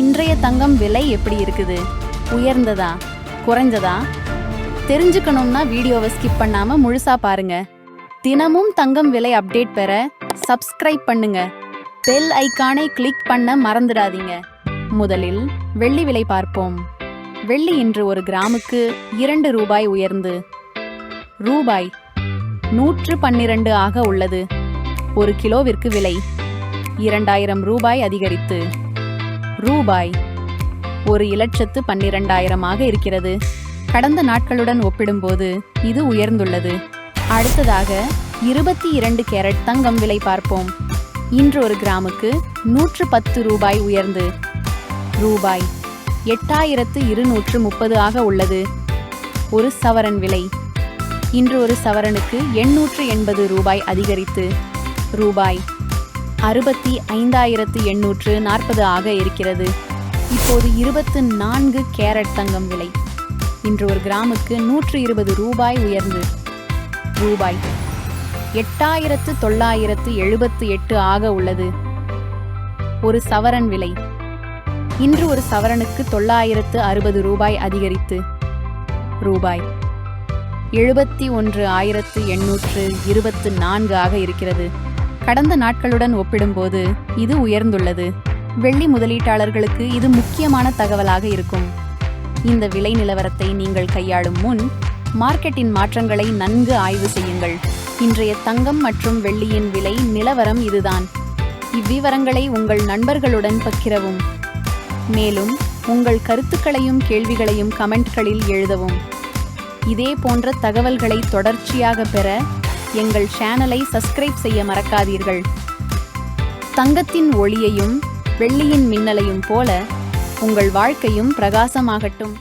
இன்றைய தங்கம் விலை எப்படி இருக்குது? உயர்ந்ததா? குறைஞ்சதா? தெரிஞ்சுக்கணும்னா வீடியோவை ஸ்கிப் பண்ணாம முழுசா பாருங்க. தினமும் தங்கம் விலை அப்டேட் பெற சப்ஸ்கிரைப் பண்ணுங்க. பெல் ஐக்கானை கிளிக் பண்ண மறந்துடாதீங்க. முதலில் வெள்ளி விலை பார்ப்போம். வெள்ளி இன்று ஒரு கிராமுக்கு இரண்டு ரூபாய் உயர்ந்து. ரூபாய் நூற்று பன்னிரண்டு ஆக உள்ளது. ஒரு கிலோவிற்கு விலை இரண்டாயிரம் ரூபாய் அதிகரித்து. ரூபாய். ஒரு இலட்சத்து பன்னிரண்டாயிரமாக இருக்கிறது. கடந்த நாட்களுடன் ஒப்பிடும்போது இது உயர்ந்துள்ளது. அடுத்ததாக இருபத்தி இரண்டு கேரட் தங்கம் விலை பார்ப்போம். இன்று ஒரு கிராமுக்கு நூற்று பத்து ரூபாய் உயர்ந்து. ரூபாய் எட்டாயிரத்து இருநூற்று முப்பது ஆக உள்ளது. ஒரு சவரன் விலை. இன்று ஒரு சவரனுக்கு எண்ணூற்று எண்பது ரூபாய் அதிகரித்து. ரூபாய் அறுபத்தி ஐந்தாயிரத்து எண்ணூற்று நாற்பது ஆக இருக்கிறது. இப்போது இருபத்து நான்கு கேரட் தங்கம் விலை. இன்று ஒரு கிராமுக்கு நூற்று இருபது ரூபாய் உயர்ந்து. ரூபாய் எட்டாயிரத்து தொள்ளாயிரத்து எழுபத்து எட்டு ஆக உள்ளது. ஒரு சவரன் விலை. இன்று ஒரு சவரனுக்கு தொள்ளாயிரத்து அறுபது ரூபாய் அதிகரித்து. ரூபாய் எழுபத்தி ஒன்று ஆயிரத்து எண்ணூற்று இருபத்து நான்கு ஆக இருக்கிறது. கடந்த நாட்களுடன் ஒப்பிடும்போது இது உயர்ந்துள்ளது. வெள்ளி முதலீட்டாளர்களுக்கு இது முக்கியமான தகவலாக இருக்கும். இந்த விலை நிலவரத்தை நீங்கள் கையாளும் முன் மார்க்கெட்டின் மாற்றங்களை நன்கு ஆய்வு செய்யுங்கள். இன்றைய தங்கம் மற்றும் வெள்ளியின் விலை நிலவரம் இதுதான். இவ்விவரங்களை உங்கள் நண்பர்களுடன் பகிரவும். மேலும் உங்கள் கருத்துக்களையும் கேள்விகளையும் கமெண்ட்களில் எழுதவும். இதே போன்ற தகவல்களை தொடர்ச்சியாக பெற எங்கள் சேனலை சப்ஸ்கிரைப் செய்ய மறக்காதீர்கள். தங்கத்தின் ஒளியையும் வெள்ளியின் மின்னலையும் போல உங்கள் வாழ்க்கையும் பிரகாசமாகட்டும்.